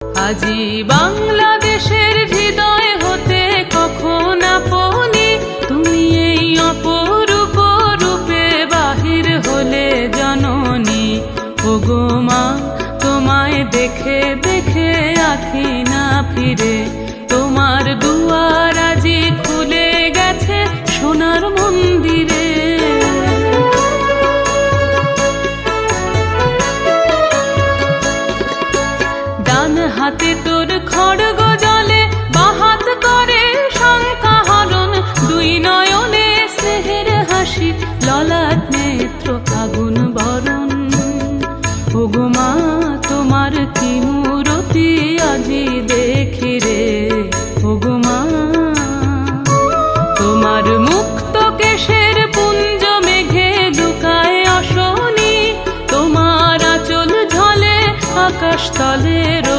আজি বাংলাদেশের হৃদয় হতে কখন আপনি? তুমি এই অপরূপ রূপে বাহির হলে জননী। ওগো মা, তোমায় দেখে দেখে আখি না ফিরে। তোমার দুয়ার হাতে তোর খড়গ জলে বাহাত করে শঙ্কা হরণ। দুই নয়নে স্নেহের হাসি ললাত নেত্র, আগুন বরণ। ওগোমা তোমার কি মূরতি আজি দেখি রে? ওগোমা তোমার মুক্ত কেশের পুঞ্জ মেঘে লুকায় অশনি। তোমার আচল ঝলে আকাশ তলের